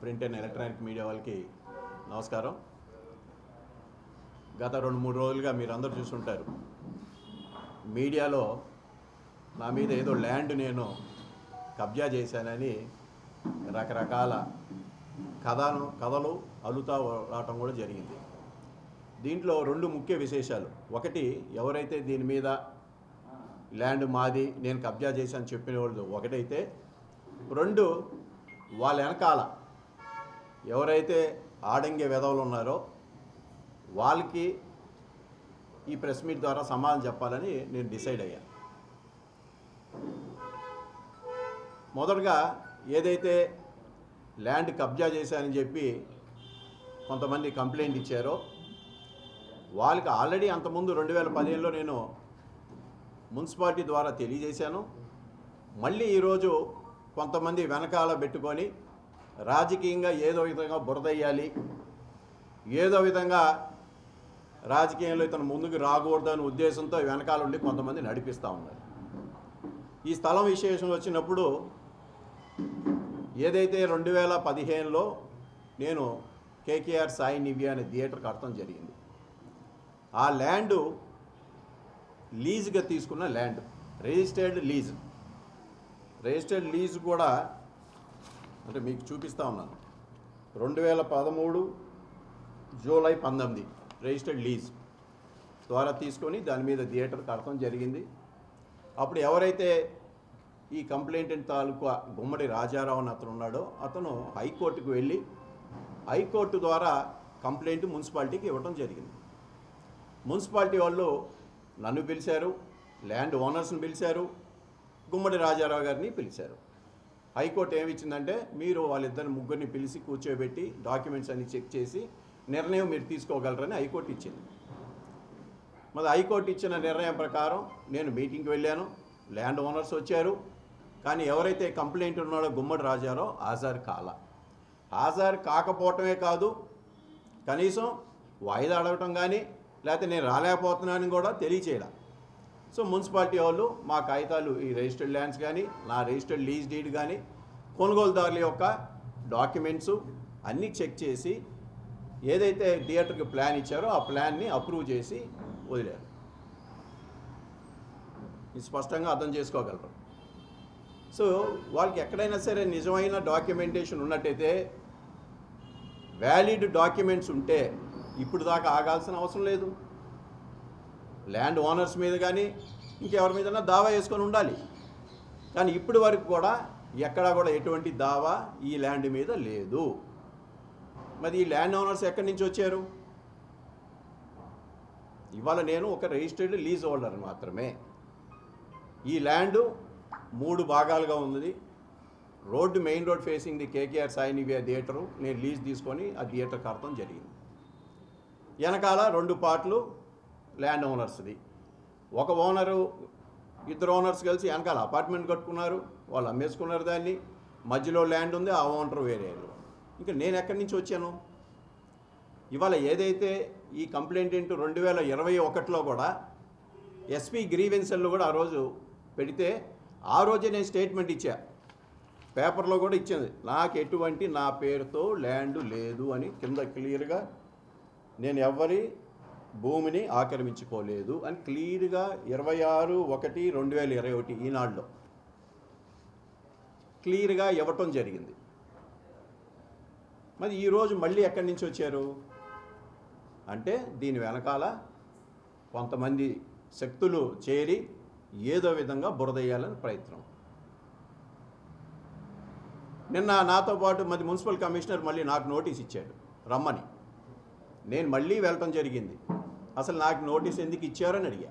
Print and electronic media వాళ్ళకి నమస్కారం. గత రెండు మూడు రోజులుగా మీరు అందరూ చూసుంటారు మీడియాలో నా మీద ఏదో ల్యాండ్ నేను కబ్జా చేశానని రకరకాల కథను కథలు అలుతా రావటం కూడా జరిగింది. దీంట్లో రెండు ముఖ్య విశేషాలు. ఒకటి ఎవరైతే దీని మీద ల్యాండ్ మాది నేను కబ్జా చేశాను చెప్పిన వాళ్ళు ఒకటైతే రెండు వాళ్ళ వెనకాల ఎవరైతే ఆడంగే వెధవలు ఉన్నారో వాళ్ళకి ఈ ప్రెస్ మీట్ ద్వారా సమాధానం చెప్పాలని నేను డిసైడ్ అయ్యా. మొదటగా ఏదైతే ల్యాండ్ కబ్జా చేశానని చెప్పి కొంతమంది కంప్లైంట్ ఇచ్చారో వాళ్ళకి ఆల్రెడీ అంతకుముందు రెండు వేల పదిహేనులో నేను మున్సిపాలిటీ ద్వారా తెలియజేశాను. మళ్ళీ ఈరోజు కొంతమంది వెనకాల పెట్టుకొని రాజకీయంగా ఏదో విధంగా బురదయ్యాలి ఏదో విధంగా రాజకీయంలో ఇతను ముందుకు రాకూడదనే ఉద్దేశంతో వెనకాల ఉండి కొంతమంది నడిపిస్తూ ఉన్నారు. ఈ స్థలం విశేషం వచ్చినప్పుడు ఏదైతే రెండు వేల పదిహేనులో నేను కేకేఆర్ సాయి నివ్య అనే థియేటర్ కడతాం జరిగింది. ఆ ల్యాండు లీజుగా తీసుకున్న land registered lease. Registered lease కూడా అంటే మీకు చూపిస్తా ఉన్నాను రెండు వేల పదమూడు జూలై పంతొమ్మిది రిజిస్టర్డ్ లీజ్ ద్వారా తీసుకొని దాని మీద థియేటర్ కడతం జరిగింది. అప్పుడు ఎవరైతే ఈ కంప్లైంట్ తాలూకా గుమ్మడి రాజారావు అని అతను ఉన్నాడో అతను హైకోర్టుకు వెళ్ళి హైకోర్టు ద్వారా కంప్లైంట్ మున్సిపాలిటీకి ఇవ్వడం జరిగింది. మున్సిపాలిటీ వాళ్ళు నన్ను పిలిచారు ల్యాండ్ ఓనర్స్ని పిలిచారు గుమ్మడి రాజారావు గారిని పిలిచారు. హైకోర్టు ఏమి ఇచ్చిందంటే మీరు వాళ్ళిద్దరిని ముగ్గురిని పిలిచి కూర్చోబెట్టి డాక్యుమెంట్స్ అన్ని చెక్ చేసి నిర్ణయం మీరు తీసుకోగలరని హైకోర్టు ఇచ్చింది. మరి హైకోర్టు ఇచ్చిన నిర్ణయం ప్రకారం నేను మీటింగ్కి వెళ్ళాను ల్యాండ్ ఓనర్స్ వచ్చారు కానీ ఎవరైతే కంప్లైంట్ ఉన్నాడో గుమ్మడి రాజారో హాజరు కాల. హాజరు కాకపోవటమే కాదు కనీసం వాయిదా అడగటం కానీ లేకపోతే నేను రాలేకపోతున్నానని కూడా తెలియచేయడం సో మున్సిపాలిటీ వాళ్ళు మా కాగితాలు ఈ రిజిస్టర్డ్ ల్యాండ్స్ కానీ నా రిజిస్టర్డ్ లీజ్ డీడ్ కానీ కొనుగోలుదారుల యొక్క డాక్యుమెంట్స్ అన్నీ చెక్ చేసి ఏదైతే థియేటర్కి ప్లాన్ ఇచ్చారో ఆ ప్లాన్ని అప్రూవ్ చేసి వదిలారు. ఇది స్పష్టంగా అర్థం చేసుకోగలరు. సో వాళ్ళకి ఎక్కడైనా సరే నిజమైన డాక్యుమెంటేషన్ ఉన్నట్టయితే వ్యాలిడ్ డాక్యుమెంట్స్ ఉంటే ఇప్పుడు దాకా ఆగాల్సిన అవసరం లేదు. ల్యాండ్ ఓనర్స్ మీద కానీ ఇంకెవరి మీదన్నా దావా వేసుకొని ఉండాలి. కానీ ఇప్పటి వరకు కూడా ఎక్కడా కూడా ఎటువంటి దావా ఈ ల్యాండ్ మీద లేదు. మరి ఈ ల్యాండ్ ఓనర్స్ ఎక్కడి నుంచి వచ్చారు? ఇవాళ నేను ఒక రిజిస్టర్డ్ లీజ్ హోల్డర్ మాత్రమే. ఈ ల్యాండ్ మూడు భాగాలుగా ఉంది road main road facing the KKR Sai Nivya theatre. నేను లీజ్ తీసుకొని ఆ థియేటర్ కడతాం జరిగింది. వెనకాల రెండు పార్ట్లు ల్యాండ్ ఓనర్స్ది. ఒక ఓనరు ఇద్దరు ఓనర్స్ కలిసి వెనకాల అపార్ట్మెంట్ కట్టుకున్నారు వాళ్ళు అమ్మేసుకున్నారు దాన్ని. మధ్యలో ల్యాండ్ ఉంది ఆ ఓనర్ వేరే ఇంకా నేను ఎక్కడి నుంచి వచ్చాను? ఇవాళ ఏదైతే ఈ కంప్లైంట్ ఏంటో రెండు వేల ఇరవై ఒకటిలో కూడా ఎస్పీ గ్రీవెన్సల్లో కూడా ఆ రోజు పెడితే ఆ రోజే నేను స్టేట్మెంట్ ఇచ్చా. పేపర్లో కూడా ఇచ్చింది. నాకు ఎటువంటి నా పేరుతో ల్యాండ్ లేదు అని కింద క్లియర్గా నేను ఎవరి భూమిని ఆక్రమించుకోలేదు అని క్లియర్గా ఇరవై ఆరు ఒకటి రెండు వేల ఇరవై ఒకటి ఈనాడులో. క్లియర్గా ఇవ్వటం జరిగింది. మరి ఈరోజు మళ్ళీ ఎక్కడి నుంచి వచ్చారు? అంటే దీని వెనకాల కొంతమంది శక్తులు చేరి ఏదో విధంగా బురదయ్యాలని ప్రయత్నం. నిన్న నాతో పాటు మరి మున్సిపల్ కమిషనర్ మళ్ళీ నాకు నోటీస్ ఇచ్చాడు. రమ్మని. నేను మళ్ళీ వెళ్ళటం జరిగింది. అసలు నాకు నోటీస్ ఎందుకు ఇచ్చారని అడిగా.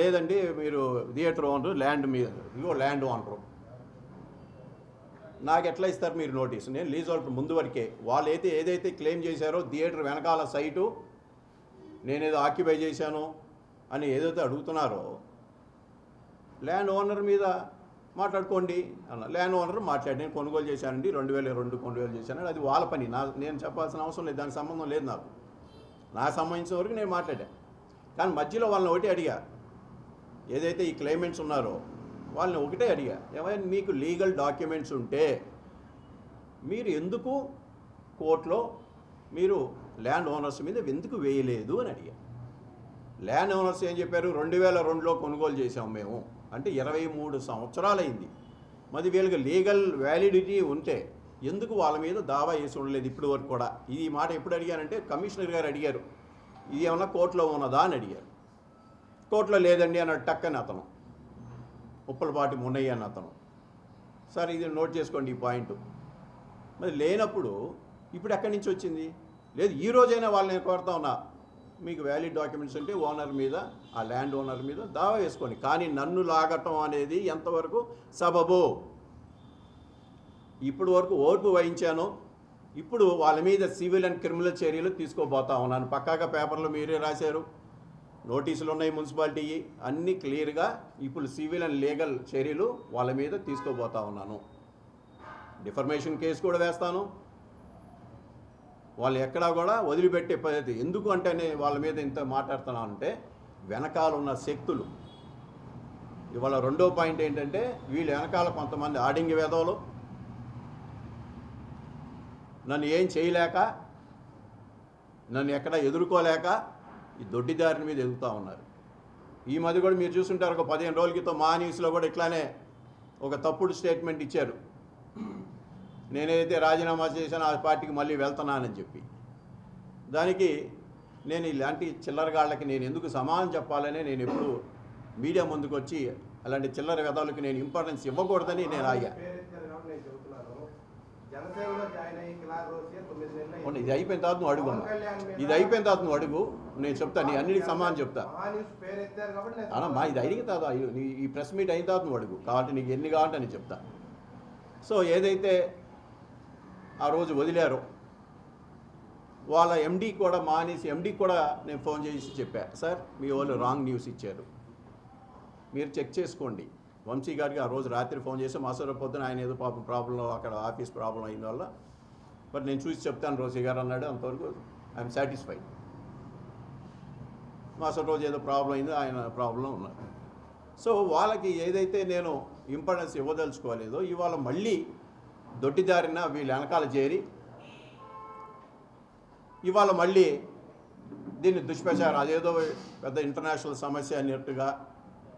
లేదండి మీరు థియేటర్ ఓనరు ల్యాండ్ మీద ఇగో ల్యాండ్ ఓనరు. నాకు ఎట్లా ఇస్తారు మీరు నోటీస్? నేను లీజ్ హోల్డర్ ముందు వరకే. వాళ్ళు అయితే ఏదైతే క్లెయిమ్ చేశారో థియేటర్ వెనకాల సైటు నేనేదో ఆక్యుపై చేశాను అని ఏదైతే అడుగుతున్నారో ల్యాండ్ ఓనర్ మీద మాట్లాడుకోండి అన్న. ల్యాండ్ ఓనర్ మాట్లాడి నేను కొనుగోలు చేశానండి రెండు వేల రెండు కొనుగోలు చేశాను అది వాళ్ళ పని. నా నేను చెప్పాల్సిన అవసరం లేదు దానికి సంబంధం లేదు నాకు. నాకు సంబంధించిన వరకు నేను మాట్లాడాను కానీ మధ్యలో వాళ్ళని ఒకటి అడిగా. ఏదైతే ఈ క్లైమెంట్స్ ఉన్నారో వాళ్ళని ఒకటే అడిగా. ఏమైనా మీకు లీగల్ డాక్యుమెంట్స్ ఉంటే మీరు ఎందుకు కోర్టులో మీరు ల్యాండ్ ఓనర్స్ మీద ఎందుకు వేయలేదు అని అడిగా. ల్యాండ్ ఓనర్స్ ఏం చెప్పారు? రెండు వేల రెండులో కొనుగోలు చేసాము మేము. అంటే ఇరవై మూడు సంవత్సరాలైంది. మరి వీళ్ళకి లీగల్ వ్యాలిడిటీ ఉంటే ఎందుకు వాళ్ళ మీద దావా వేసి ఉండలేదు ఇప్పటి వరకు కూడా? ఇది మాట ఎప్పుడు అడిగారంటే కమిషనర్ గారు అడిగారు. ఇది ఏమన్నా కోర్టులో ఉన్నదా అని అడిగారు. కోర్టులో లేదండి అన్నాడు టక్కని అతను. ఉప్పలపాటి మున్నయ్య అన్న అతను. సార్ ఇది నోట్ చేసుకోండి ఈ పాయింట్. మరి లేనప్పుడు ఇప్పుడు ఎక్కడి నుంచి వచ్చింది? లేదు ఈ రోజైనా వాళ్ళని కోరుతా ఉన్నా. మీకు వ్యాలిడ్ డాక్యుమెంట్స్ ఉంటే ఓనర్ మీద ఆ ల్యాండ్ ఓనర్ మీద దావా వేసుకోండి. కానీ నన్ను లాగటం అనేది ఎంతవరకు సబబో? ఇప్పుడు వరకు ఓర్పు వహించాను. ఇప్పుడు వాళ్ళ మీద సివిల్ అండ్ క్రిమినల్ చర్యలు తీసుకోబోతా ఉన్నాను. పక్కాగా పేపర్లు మీరే రాశారు. నోటీసులు ఉన్నాయి మున్సిపాలిటీ అన్నీ క్లియర్గా ఇప్పుడు సివిల్ అండ్ లీగల్ చర్యలు వాళ్ళ మీద తీసుకోబోతా ఉన్నాను. డిఫర్మేషన్ కేసు కూడా వేస్తాను. వాళ్ళు ఎక్కడా కూడా వదిలిపెట్టే పద్ధతి ఎందుకు అంటే వాళ్ళ మీద ఇంత మాట్లాడుతున్నాను అంటే వెనకాల ఉన్న శక్తులు. ఇవాళ రెండో పాయింట్ ఏంటంటే వీళ్ళు వెనకాల కొంతమంది ఆడింగి వేదవులు. నన్ను ఏం చేయలేక నన్ను ఎక్కడ ఎదుర్కోలేక ఈ దొడ్డిదారిని మీద ఎదుగుతూ ఉన్నారు. ఈ మధ్య కూడా మీరు చూసుంటారు ఒక పదిహేను రోజుల క్రితం మా న్యూస్లో కూడా ఇట్లానే ఒక తప్పుడు స్టేట్మెంట్ ఇచ్చారు. నేనైతే రాజీనామా చేశాను ఆ పార్టీకి మళ్ళీ వెళ్తున్నానని చెప్పి. దానికి నేను ఇలాంటి చిల్లరగాళ్ళకి నేను ఎందుకు సమానం చెప్పాలని నేను ఎప్పుడు మీడియా ముందుకు వచ్చి అలాంటి చిల్లర కథలకు నేను ఇంపార్టెన్స్ ఇవ్వకూడదని నేను ఆగా. ఇది అయిపోయిన తర్వాత నువ్వు అడుగు ఇది అయిపోయిన తర్వాత నువ్వు అడుగు. నేను చెప్తా నీ అన్నిటికి సమానం చెప్తా. అమ్మా ఇది అడిగిన తర్వాత ఈ ప్రెస్ మీట్ అయిన తర్వాత నువ్వు అడుగు. కాబట్టి నీకు ఎన్ని కావాలంటే నేను చెప్తా. సో ఏదైతే ఆ రోజు వదిలారో వాళ్ళ ఎండీ కూడా మానేసి ఎండీ కూడా నేను ఫోన్ చేసి చెప్పా సార్ మీ వాళ్ళు రాంగ్ న్యూస్ ఇచ్చారు. మీరు చెక్ చేసుకోండి. వంశీ గారికి ఆ రోజు రాత్రి ఫోన్ చేసి మాస్టర్ పొద్దున ఆయన ఏదో పాపం ప్రాబ్లం అక్కడ ఆఫీస్ ప్రాబ్లం అయిన వల్ల. బట్ నేను చూసి చెప్తాను రోజీ గారు అన్నాడు. అంతవరకు ఐఎమ్ సాటిస్ఫైడ్ మాస్టర్ రోజు ఏదో ప్రాబ్లం అయిందో ఆయన ప్రాబ్లం ఉన్నారు. సో వాళ్ళకి ఏదైతే నేను ఇంపార్టెన్స్ ఇవ్వదలుచుకోలేదో ఇవాళ మళ్ళీ దొడ్డిదారిన వీళ్ళు వెనకాల చేరి ఇవాళ మళ్ళీ దీన్ని దుష్ప్రచారం అదేదో పెద్ద ఇంటర్నేషనల్ సమస్య అన్నట్టుగా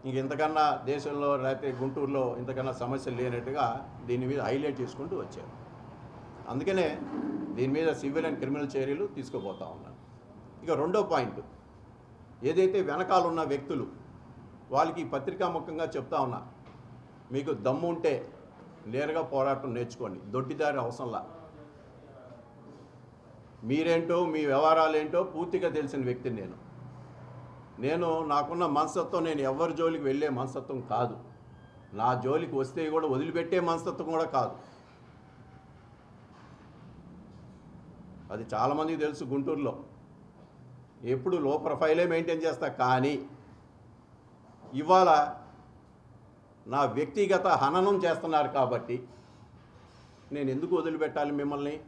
ఇంక ఇంతకన్నా దేశంలో లేకపోతే గుంటూరులో ఇంతకన్నా సమస్యలు లేనట్టుగా దీని మీద హైలైట్ చేసుకుంటూ వచ్చారు. అందుకనే దీని మీద సివిల్ అండ్ క్రిమినల్ చర్యలు తీసుకుపోతా ఉన్నాను ఇక రెండో పాయింట్ ఏదైతే వెనకాల ఉన్న వ్యక్తులు వాళ్ళకి పత్రికాముఖంగా చెప్తా ఉన్నా మీకు దమ్ము ఉంటే నేరుగా పోరాటం నేర్చుకోండి. దొడ్డిదారి అవసరంలా. మీరేంటో మీ వ్యవహారాలు ఏంటో పూర్తిగా తెలిసిన వ్యక్తిని నేను. నేను నాకున్న మనస్తత్వం నేను ఎవరి జోలికి వెళ్ళే మనస్తత్వం కాదు. నా జోలికి వస్తే కూడా వదిలిపెట్టే మనస్తత్వం కూడా కాదు. అది చాలామందికి తెలుసు గుంటూరులో. ఎప్పుడు లో ప్రొఫైలే మెయింటైన్ చేస్తా కానీ ఇవాళ నా వ్యక్తిగత హననం చేస్తున్నారు కాబట్టి నేను ఎందుకు వదిలిపెట్టాలి మిమ్మల్ని?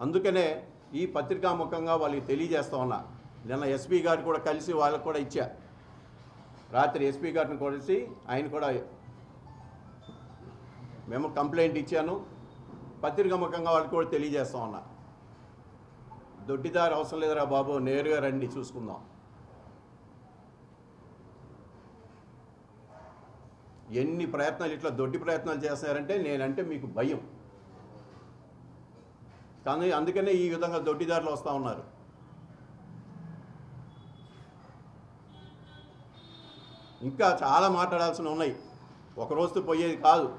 అందుకనే ఈ పత్రికాముఖంగా వాళ్ళకి తెలియజేస్తా ఉన్నా. నిన్న ఎస్పీ గారు కూడా కలిసి వాళ్ళకు కూడా ఇచ్చా. రాత్రి ఎస్పీ గారిని కలిసి ఆయన కూడా మేము కంప్లైంట్ ఇచ్చాను. పత్రికాముఖంగా వాళ్ళకి కూడా తెలియజేస్తా ఉన్నా. దొడ్డిదారు అవసరం లేదురా బాబు నేరుగా రండి చూసుకుందాం. ఎన్ని ప్రయత్నాలు ఇట్లా దొడ్డి ప్రయత్నాలు చేస్తున్నారంటే నేనంటే మీకు భయం. కానీ అందుకనే ఈ విధంగా దొడ్డిదారులు వస్తూ ఉన్నారు. ఇంకా చాలా మాట్లాడాల్సిన ఉన్నాయి. ఒక రోజుతో పోయేది కాదు.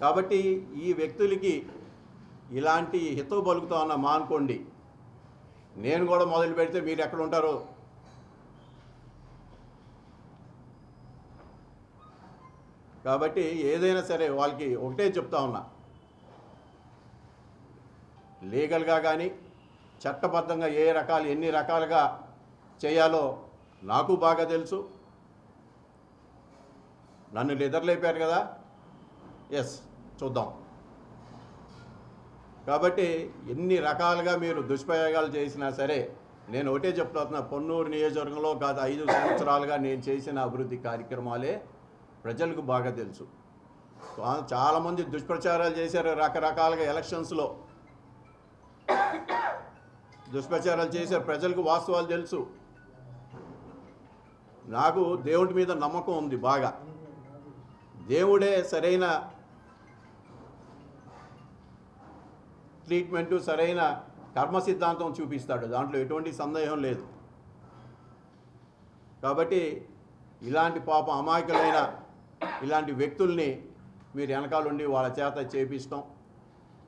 కాబట్టి ఈ వ్యక్తులకి ఇలాంటి హితవు పలుకుతా ఉన్న మానుకోండి. నేను కూడా మొదలు పెడితే మీరు ఎక్కడ ఉంటారో? కాబట్టి ఏదైనా సరే వాళ్ళకి ఒకటే చెప్తా ఉన్నా. లీగల్గా కానీ చట్టబద్ధంగా ఏ రకాలు ఎన్ని రకాలుగా చేయాలో నాకు బాగా తెలుసు. నన్ను నిద్రలేపారు కదా? ఎస్ చూద్దాం. కాబట్టి ఎన్ని రకాలుగా మీరు దుష్ప్రయోగాలు చేసినా సరే నేను ఒకటే చెప్తున్నా పొన్నూరు నియోజకవర్గంలో గత ఐదు సంవత్సరాలుగా నేను చేసిన అభివృద్ధి కార్యక్రమాలే ప్రజలకు బాగా తెలుసు. చాలామంది దుష్ప్రచారాలు చేశారు రకరకాలుగా ఎలక్షన్స్లో. దుష్ప్రచారాలు చేశారు. ప్రజలకు వాస్తవాలు తెలుసు. నాకు దేవుడి మీద నమ్మకం ఉంది బాగా. దేవుడే సరైన ట్రీట్మెంటు సరైన కర్మ సిద్ధాంతం చూపిస్తాడు. దాంట్లో ఎటువంటి సందేహం లేదు. కాబట్టి ఇలాంటి పాప అమాయకులైన ఇలాంటి వ్యక్తుల్ని మీరు వెనకాల ఉండి వాళ్ళ చేత చేపిస్తాం.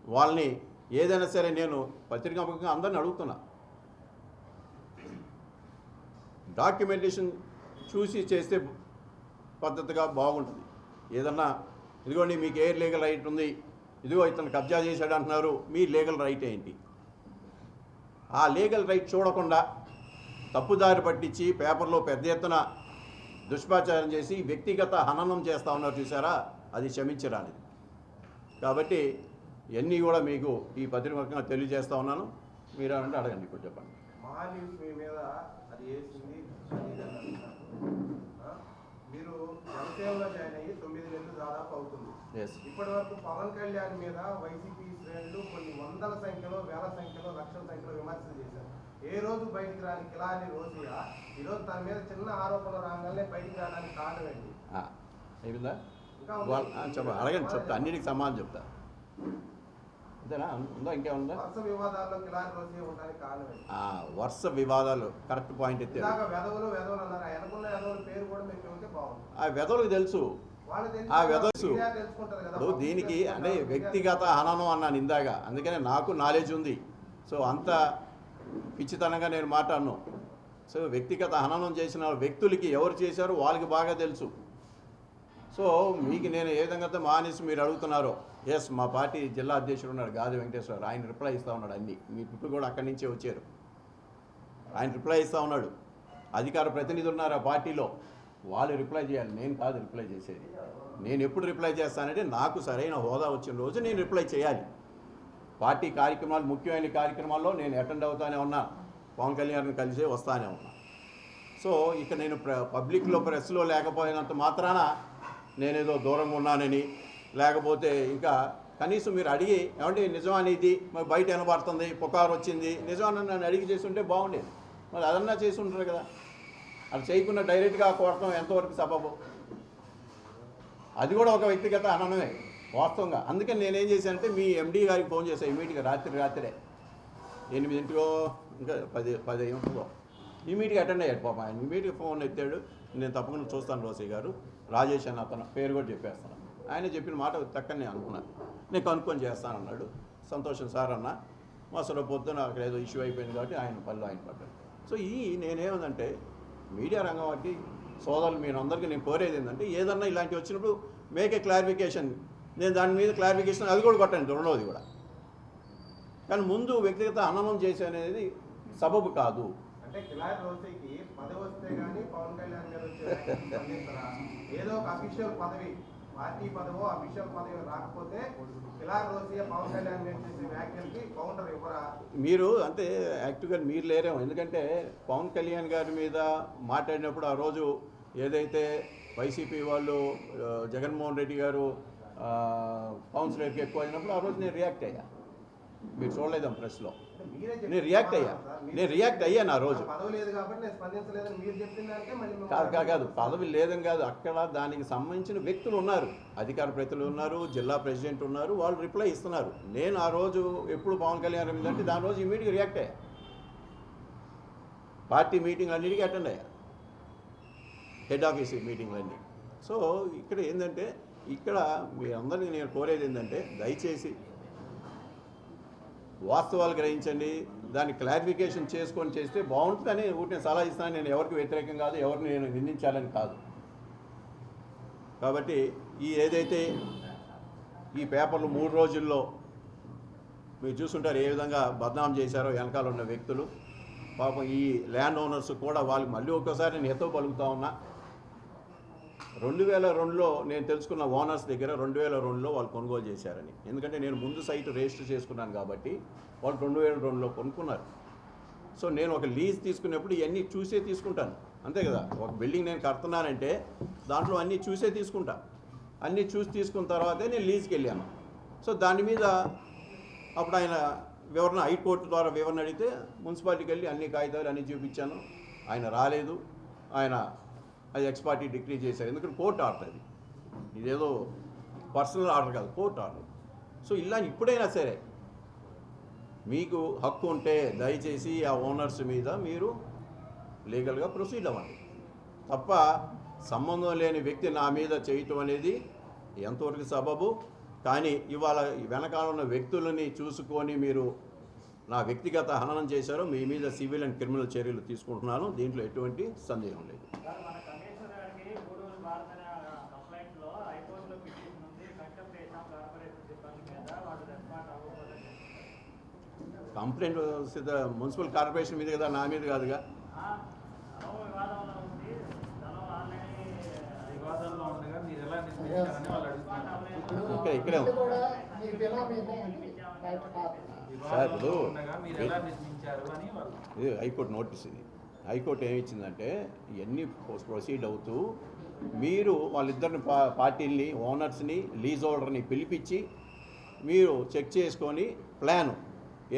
వాళ్ళని ఏదైనా సరే నేను పత్రికాముఖంగా అందరిని అడుగుతున్నా. డాక్యుమెంటేషన్ చూసి చేస్తే పద్ధతిగా బాగుంటుంది. ఏదన్నా ఇదిగోండి మీకు ఏ లీగల్ రైట్ ఉంది? ఇదిగో ఇతను కబ్జా చేశాడు అంటున్నారు మీ లీగల్ రైట్ ఏంటి? ఆ లీగల్ రైట్ చూడకుండా తప్పుదారి పట్టించి పేపర్లో పెద్ద ఎత్తున దుష్ప్రచారం చేసి వ్యక్తిగత హననం చేస్తూ ఉన్నారు చూసారా? అది క్షమించరానిది. కాబట్టి ఇవన్నీ కూడా మీకు ఈ పత్రికగా తెలియజేస్తా ఉన్నాను. మీరు అంటే అడగండి ఇప్పుడు చెప్పండి? మీరు జనసేనలో జాయిన్ అయ్యి తొమ్మిది నెలలు దాదాపు అవుతుంది. ఎస్ ఇప్పటి వరకు పవన్ కళ్యాణ్ మీద వైసీపీ శ్రేణులు కొన్ని వందల సంఖ్యలో వేల సంఖ్యలో లక్షల సంఖ్యలో విమర్శలు చేశారు. ఏ రోజు బయటికి రాని కిలాని రోజుగా ఈరోజు తన మీద చిన్న ఆరోపణ రాగానే బయటికి రావడానికి కారణం ఏంటి? అడగండి చెప్తా. అన్నిటికి సమాధానం చెప్తా. అంతేనా? ఉందా ఇంకేముందా? వరుస వివాదాల్లో కిలాని రోజే ఉండడానికి కారణం ఏంటి? ఆ, వరుస వివాదాలు కరెక్ట్ పాయింట్ అన్నారు. ఆ వెనకున్న వెధవల పేరు కూడా మీరు చెబితే బాగుంది ఆ వెదలకు తెలుసు. ఆ కదా, ఇప్పుడు దీనికి అంటే వ్యక్తిగత హననం అన్నాను ఇందాక. అందుకనే నాకు నాలెడ్జ్ ఉంది. సో అంత పిచ్చితనంగా నేను మాట్లాడను. సో వ్యక్తిగత హననం చేసిన వ్యక్తులకి ఎవరు చేశారో వాళ్ళకి బాగా తెలుసు. సో మీకు నేను ఏ విధంగా మానేసి మీరు అడుగుతున్నారో ఎస్ మా పార్టీ జిల్లా అధ్యక్షుడు ఉన్నాడు గాది వెంకటేశ్వరరావు ఆయన రిప్లై ఇస్తూ ఉన్నాడు అన్ని. మీ ఇప్పుడు కూడా అక్కడి నుంచే వచ్చారు. ఆయన రిప్లై ఇస్తూ ఉన్నాడు. అధికార ప్రతినిధులు ఉన్నారు ఆ పార్టీలో. వాళ్ళు రిప్లై చేయాలి. నేను కాదు రిప్లై చేసేది. నేను ఎప్పుడు రిప్లై చేస్తానంటే నాకు సరైన హోదా వచ్చిన రోజు నేను రిప్లై చేయాలి. పార్టీ కార్యక్రమాలు ముఖ్యమైన కార్యక్రమాల్లో నేను అటెండ్ అవుతానే ఉన్నా. పవన్ కళ్యాణ్ని కలిసే వస్తానే ఉన్నా. సో ఇక నేను ప్ర పబ్లిక్లో ప్రెస్లో లేకపోయినంత మాత్రాన నేనేదో దూరంగా ఉన్నానని లేకపోతే ఇంకా కనీసం మీరు అడిగి ఏమంటే నిజమని ఇది? మరి బయట వినబడుతుంది పుకారు వచ్చింది. నిజమని నన్ను అడిగి చేసి ఉంటే బాగుండేది. మరి అదన్నా చేసి ఉంటారు కదా. అది చేయకుండా డైరెక్ట్గా కోరటం ఎంతవరకు సబబు? అది కూడా ఒక వ్యక్తిగత అననమే వాస్తవంగా. అందుకని నేనేం చేశానంటే మీ ఎండీ గారికి ఫోన్ చేశాను ఇమీడియట్గా రాత్రి రాత్రే ఎనిమిదింటికో ఇంకా పది పది అయి ఉంటుందో ఇమీడియట్గా అటెండ్ అయ్యాడు పాపం ఆయన. ఇమీడియట్గా ఫోన్ ఎత్తాడు. నేను తప్పకుండా చూస్తాను రోసయ్య గారు. రాజేష్ అని అతను పేరు కూడా చెప్పేస్తాను. ఆయన చెప్పిన మాట తక్కని నేను అనుకున్నాను నేను కనుక్కొని చేస్తాను అన్నాడు సంతోషం సార్ అన్న అసలు పొద్దున అక్కడ ఏదో ఇష్యూ అయిపోయింది కాబట్టి ఆయన పనులు ఆయన పడ్డాడు. సో ఈ నేనేమందంటే మీడియా రంగం వారికి సోదరులు మీరు అందరికీ నేను కోరేది ఏంటంటే ఏదన్నా ఇలాంటివి వచ్చినప్పుడు మేకే క్లారిఫికేషన్. నేను దాని మీద క్లారిఫికేషన్ అది కూడా కొట్టండి రెండవది కూడా. కానీ ముందు వ్యక్తిగత హననం చేసే అనేది సబబు కాదు. అంటే ఏదో ఒక అఫీషియల్ పదవి. పార్టీ పదవో అఫీషియల్ పదవి రాకపోతే కళ్యాణ్ మీరు అంటే యాక్టివ్గా మీరు లేరేమో. ఎందుకంటే పవన్ కళ్యాణ్ గారి మీద మాట్లాడినప్పుడు ఆ రోజు ఏదైతే వైసీపీ వాళ్ళు జగన్మోహన్ రెడ్డి గారు ఆ, కౌన్సిలర్కి ఎక్కువ అయినప్పుడు ఆ రోజు నేను రియాక్ట్ అయ్యా. మీరు చూడలేదాం ప్రెస్లో? నేను రియాక్ట్ అయ్యా. నేను రియాక్ట్ అయ్యాను ఆ రోజు. కాదు కాదు కాదు. పదవి లేదని కాదు. అక్కడ దానికి సంబంధించిన వ్యక్తులు ఉన్నారు. అధికార ప్రతినిధులు ఉన్నారు జిల్లా ప్రెసిడెంట్ ఉన్నారు వాళ్ళు రిప్లై ఇస్తున్నారు. నేను ఆ రోజు ఎప్పుడు పవన్ కళ్యాణ్ అంటే దాని రోజు ఇమీడియట్గా రియాక్ట్ అయ్యా. పార్టీ మీటింగ్ అన్నిటికీ అటెండ్ అయ్యా. హెడ్ ఆఫీస్ మీటింగ్లన్నీ సో ఇక్కడ ఏంటంటే ఇక్కడ మీ అందరికీ నేను కోరేది ఏంటంటే దయచేసి వాస్తవాలు గ్రహించండి దాన్ని క్లారిఫికేషన్ చేసుకొని చేస్తే బాగుంటుందని ఊరిని సలహా ఇస్తాను నేను ఎవరికి వ్యతిరేకం కాదు ఎవరిని నేను నిందించాలని కాదు. కాబట్టి ఈ ఏదైతే ఈ పేపర్లు మూడు రోజుల్లో మీరు చూసుంటారు ఏ విధంగా బదనాం చేశారో వెనకాల ఉన్న వ్యక్తులు పాపం ఈ ల్యాండ్ ఓనర్స్ కూడా వాళ్ళు మళ్ళీ ఒక్కసారి నేను ఎత్తో పలుకుతా ఉన్నా రెండు వేల రెండులో నేను తెలుసుకున్న ఓనర్స్ దగ్గర రెండు వేల రెండులో వాళ్ళు కొనుగోలు చేశారని. ఎందుకంటే నేను ముందు సైట్ రిజిస్టర్ చేసుకున్నాను కాబట్టి వాళ్ళు రెండు వేల రెండులో కొనుక్కున్నారు. సో నేను ఒక లీజ్ తీసుకునేప్పుడు ఇవన్నీ చూసే తీసుకుంటాను. అంతే కదా? ఒక బిల్డింగ్ నేను కడుతున్నానంటే దాంట్లో అన్నీ చూసే తీసుకుంటా. అన్నీ చూసి తీసుకున్న తర్వాతే నేను లీజ్కి వెళ్ళాను. సో దాని మీద అప్పుడు ఆయన వివరణ హైకోర్టు ద్వారా వివరణ అడిగితే మున్సిపాలిటీకి వెళ్ళి అన్ని కాగితాలు అన్నీ చూపించాను. ఆయన రాలేదు. ఆయన అది ఎక్స్పార్టీ డిగ్రీ చేశారు. ఎందుకంటే కోర్టు ఆర్డర్ అది. ఇదేదో పర్సనల్ ఆర్డర్ కాదు కోర్టు ఆర్డర్ సో ఇలా ఇప్పుడైనా సరే మీకు హక్కు ఉంటే దయచేసి ఆ ఓనర్స్ మీద మీరు లీగల్గా ప్రొసీడ్ అవ్వండి. తప్ప సంబంధం లేని వ్యక్తి నా మీద చేయటం అనేది ఎంతవరకు సబబు? కానీ ఇవాళ వెనకాల ఉన్న వ్యక్తులని చూసుకొని మీరు నా వ్యక్తిగత హననం చేశారో మీ మీద సివిల్ అండ్ క్రిమినల్ చర్యలు తీసుకుంటున్నాను. దీంట్లో ఎటువంటి సందేహం లేదు సార్ మన కమిషనర్ గారికి గూడూరు భారత కంప్లైంట్లో హైకోర్టులో పిటిషన్ ఉంది కంటెంప్ట్ చేసాం కార్పొరేషన్ సిబ్బంది మీద వాళ్ళు రెస్పాండ్ అవ్వకపోతే కంప్లైంట్ సిద్ధ మున్సిపల్ కార్పొరేషన్ మీద కదా నా మీద కాదుగా. ఇక్కడ సార్, ఇది హైకోర్టు నోటీస్ ఇది. హైకోర్టు ఏమి ఇచ్చిందంటే ఇవన్నీ ప్రొసీడ్ అవుతూ మీరు వాళ్ళిద్దరిని పా పార్టీల్ని ఓనర్స్ని లీజ్ హోల్డర్ని పిలిపించి మీరు చెక్ చేసుకొని ప్లాన్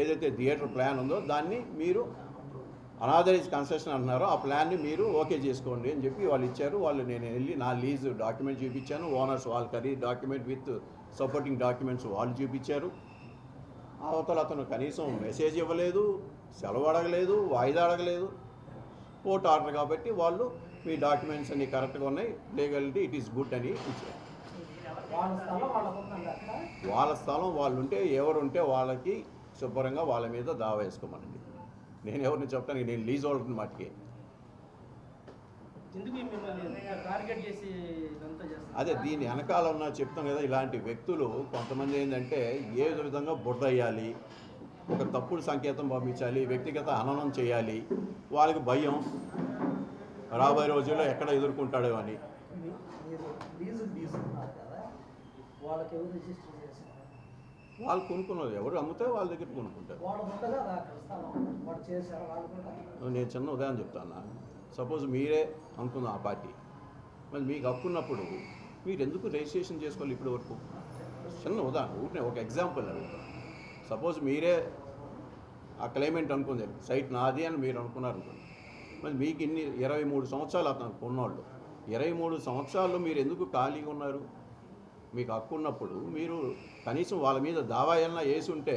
ఏదైతే థియేటర్ ప్లాన్ ఉందో దాన్ని మీరు అనాథరైజ్ కన్సెషన్ అంటున్నారో ఆ ప్లాన్ని మీరు ఓకే చేసుకోండి అని చెప్పి వాళ్ళు ఇచ్చారు. వాళ్ళు నేను వెళ్ళి నా లీజ్ డాక్యుమెంట్ చూపించాను. ఓనర్స్ వాళ్ళ ఖరీ డాక్యుమెంట్ విత్ సపోర్టింగ్ డాక్యుమెంట్స్ వాళ్ళు చూపించారు. అవతల అతను కనీసం మెసేజ్ ఇవ్వలేదు సెలవు అడగలేదు వాయిదా అడగలేదు. కోర్టు ఆర్డర్ కాబట్టి వాళ్ళు మీ డాక్యుమెంట్స్ అన్ని కరెక్ట్గా ఉన్నాయి. లీగలిటీ ఇట్ ఈస్ గుడ్ అని ఇచ్చారు. వాళ్ళ స్థలం వాళ్ళకు వాళ్ళ స్థలం వాళ్ళు ఉంటే ఎవరు ఉంటే వాళ్ళకి శుభ్రంగా వాళ్ళ మీద దావా వేసుకోమనండి. నేను ఎవరిని చెప్తాను నేను లీజ్ ఇదంతా చేస్తారు అదే దీని వెనకాల ఉన్న చెప్తాం కదా ఇలాంటి వ్యక్తులు కొంతమంది ఏంటంటే ఏ విధంగా బురదయ్యాలి ఒక తప్పుడు సంకేతం పంపించాలి వ్యక్తిగత హననం చేయాలి వాళ్ళకి భయం. రాబోయే రోజుల్లో ఎక్కడ ఎదుర్కొంటాడో అని. వాళ్ళు కొనుక్కున్నది ఎవరు అమ్మితే వాళ్ళ దగ్గర కొనుక్కుంటారు. నేను చిన్న ఉదాహరణ చెప్తాను? సపోజ్ మీరే అనుకుందాం ఆ పార్టీ. మరి మీకు హక్కున్నప్పుడు మీరు ఎందుకు రిజిస్ట్రేషన్ చేసుకోవాలి ఇప్పటి వరకు? చిన్న ఉదాహరణ ఊరినే ఒక ఎగ్జాంపుల్ అడుగుతాను సపోజ్ మీరే ఆ క్లైమేట్ అనుకుంది సైట్ నాది అని మీరు అనుకున్నారు అనుకోండి మరి మీకు ఇన్ని ఇరవై మూడు సంవత్సరాలు అతను ఉన్నవాళ్ళు ఇరవై మూడు సంవత్సరాల్లో మీరు ఎందుకు ఖాళీగా ఉన్నారు? మీకు హక్కు ఉన్నప్పుడు మీరు కనీసం వాళ్ళ మీద దావాయన్నా వేసి ఉంటే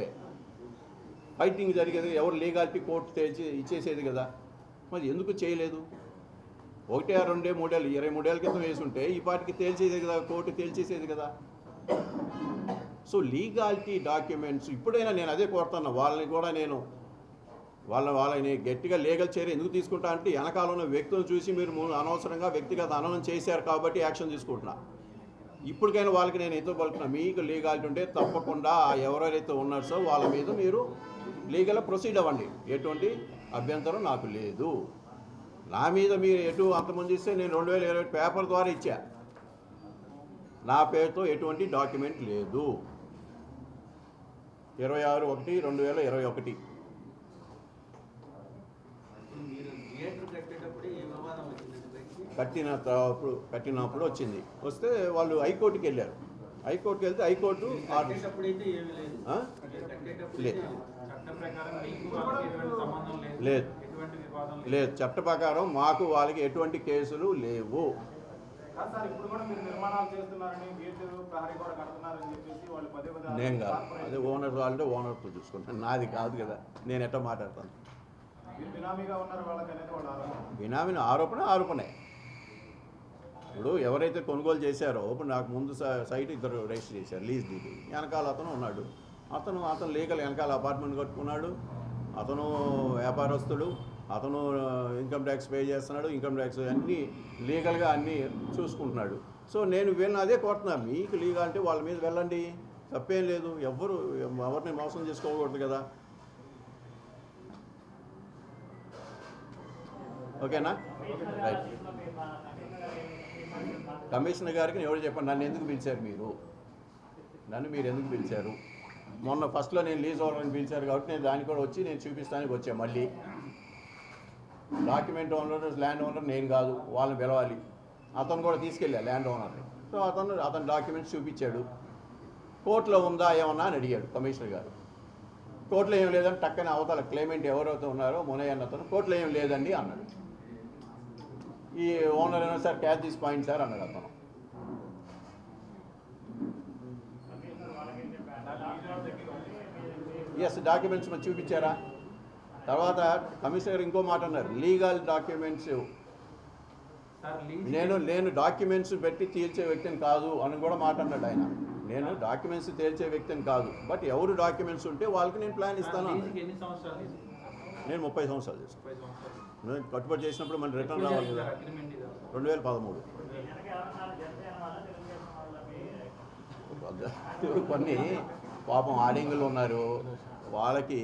ఫైటింగ్ జరిగేది ఎవరు లీగాలిటీ కోర్టు తెచ్చి ఇచ్చేసేది కదా. మరి ఎందుకు చేయలేదు? ఒకటే రెండే మూడేళ్ళు ఇరవై మూడేళ్ళ క్రితం వేసి ఉంటే ఈ పాటికి తేల్చేది కదా కోర్టు తేల్చేసేది కదా. సో లీగాలిటీ డాక్యుమెంట్స్ ఇప్పుడైనా నేను అదే కోరుతున్నా వాళ్ళని కూడా నేను వాళ్ళ వాళ్ళని గట్టిగా లీగల్ చర్య ఎందుకు తీసుకుంటా అంటే వెనకాల ఉన్న వ్యక్తులను చూసి మీరు అనవసరంగా వ్యక్తిగత అననం చేశారు కాబట్టి యాక్షన్ తీసుకుంటున్నా. ఇప్పటికైనా వాళ్ళకి నేను ఎంతో పలుకున్నా మీకు లీగాలిటీ ఉంటే తప్పకుండా ఆ ఎవరెవరైతే ఉన్నారో వాళ్ళ మీద మీరు లీగల్ ప్రొసీడ్ అవ్వండి. ఎటువంటి అభ్యంతరం నాకు లేదు. నా మీద మీరు ఎటు అంతమంది ఇస్తే నేను రెండు వేల ఇరవై పేపర్ ద్వారా ఇచ్చా. నా పేరుతో ఎటువంటి డాక్యుమెంట్ లేదు. ఇరవై ఆరు ఒకటి రెండు వేల ఇరవై ఒకటి మీరు థియేటర్ కట్టేటప్పుడు ఏ వివాదం వచ్చిందండి బయటికి కట్టిన తప్పుడు కట్టినప్పుడు వచ్చింది. వస్తే వాళ్ళు హైకోర్టుకి వెళ్ళారు. హైకోర్టుకి వెళ్తే హైకోర్టు లేదు. లేదు. చట్టం ప్రకారం మీకు వాళ్ళకి ఎటువంటి సంబంధం లేదు. లేదు. ఎటువంటి వివాదం లేదు. చట్ట ప్రకారం మాకు వాళ్ళకి ఎటువంటి కేసులు లేవు. నేను కాదు. అదే ఓనర్ వాళ్ళే ఓనర్తో చూసుకుంటాను నాది కాదు కదా. నేను ఎట్లా మాట్లాడతాను? బినామీని ఆరోపణ ఆరోపణే. ఇప్పుడు ఎవరైతే కొనుగోలు చేశారో ఇప్పుడు నాకు ముందు సైట్ ఇద్దరు రిజిస్టర్ చేశారు లీజ్ డీడ్ వెనకాల అతను ఉన్నాడు. అతను అతను లీగల్ వెనకాల అపార్ట్మెంట్ కట్టుకున్నాడు. అతను వ్యాపారస్తుడు. అతను ఇన్కమ్ ట్యాక్స్ పే చేస్తున్నాడు. ఇన్కమ్ ట్యాక్స్ అన్నీ లీగల్గా అన్నీ చూసుకుంటున్నాడు. సో నేను వీళ్ళని అదే కోరుతున్నాను మీకు లీగల్ అంటే వాళ్ళ మీద వెళ్ళండి. తప్పేం లేదు. ఎవ్వరు ఎవరిని మోసం చేసుకోకూడదు కదా. ఓకేనా? రైట్. కమిషనర్ గారికి నేను ఎవరు చెప్పండి నన్ను ఎందుకు పిలిచారు మీరు? నన్ను మీరు ఎందుకు పిలిచారు? మొన్న ఫస్ట్లో నేను లీజ్ ఓవర్ని పిలిచారు కాబట్టి నేను దానికి కూడా వచ్చి నేను చూపిస్తానికి వచ్చాను మళ్ళీ. డాక్యుమెంట్ ఓనర్ ల్యాండ్ ఓనర్ నేను కాదు వాళ్ళని పిలవాలి. అతను కూడా తీసుకెళ్ళా ల్యాండ్ ఓనర్ని. సో అతను అతని డాక్యుమెంట్స్ చూపించాడు. కోర్టులో ఉందా ఏమన్నా అని అడిగాడు కమిషనర్ గారు. కోర్టులో ఏం లేదని టక్కన అవతల క్లైమెంట్ ఎవరైతే ఉన్నారో మునయ్య అన్న అతను కోర్టులో ఏం లేదండి అన్నాడు. ఈ ఓనర్ అయినా sir catch this point sir అన్నాడు అతను. ఎస్ డాక్యుమెంట్స్ మరి చూపించారా? తర్వాత కమిషనర్ ఇంకో మాట అన్నారు లీగల్ డాక్యుమెంట్స్ నేను నేను డాక్యుమెంట్స్ పెట్టి తీర్చే వ్యక్తిని కాదు అని కూడా మాట అన్నాడు ఆయన. నేను డాక్యుమెంట్స్ తీర్చే వ్యక్తిని కాదు బట్ ఎవరు డాక్యుమెంట్స్ ఉంటే వాళ్ళకి నేను ప్లాన్ ఇస్తాను నేను ముప్పై సంవత్సరాలు సంవత్సరాలు. నేను కట్టుబడి చేసినప్పుడు మన రిటర్న్ రావాలి కదా. రెండు వేల పదమూడు. వాళ్ళ కొన్ని పాపం ఆడింగులు ఉన్నారు. వాళ్ళకి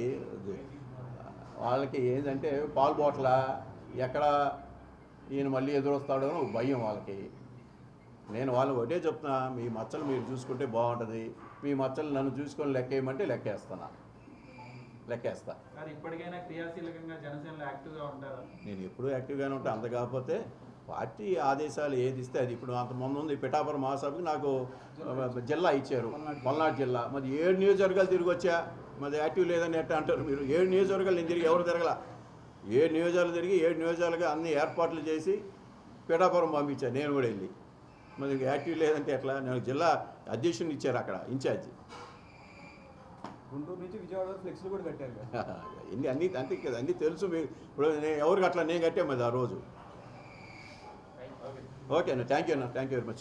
వాళ్ళకి ఏంటంటే పాలు బోట్ల ఎక్కడ ఈయన మళ్ళీ ఎదురొస్తాడో భయం వాళ్ళకి. నేను వాళ్ళకి ఒకటే చెప్తున్నా మీ మచ్చలు మీరు చూసుకుంటే బాగుంటుంది. మీ మచ్చలు నన్ను చూసుకొని లెక్కేయమంటే లెక్కేస్తాను లెక్కేస్తా. నేను ఎప్పుడూ యాక్టివ్గానే ఉంటాను అంత కాకపోతే పార్టీ ఆదేశాలు ఏది ఇస్తే అది. ఇప్పుడు అంతమంది ఉంది పిఠాపురం మహాసభకి నాకు జిల్లా ఇచ్చారు. పల్నాడు జిల్లా. మరి ఏడు నియోజకవర్గాలు తిరిగి వచ్చా? మరి యాక్టివ్ లేదని ఎట్ట అంటారు మీరు? ఏడు నియోజకవర్గాలు నేను తిరిగి ఎవరు తిరగల? ఏడు నియోజకాలు తిరిగి ఏడు నియోజకాలుగా అన్ని ఏర్పాట్లు చేసి పిఠాపురం పంపించాను నేను కూడా వెళ్ళి. మరి యాక్టివ్ లేదంటే ఎట్లా? నేను జిల్లా అధ్యక్షుని ఇచ్చారు అక్కడ ఇన్ఛార్జి. గుంటూరు నుంచి విజయవాడ ఫ్లెక్స్లు కూడా కట్టారు ఇన్ని అన్ని అంతే కదా అన్నీ తెలుసు మీకు ఇప్పుడు నేను ఎవరికి అట్లా నేను కట్టాను మరి ఆ రోజు. ఓకే అన్న థ్యాంక్ యూ అన్న థ్యాంక్ యూ వెరీ మచ్.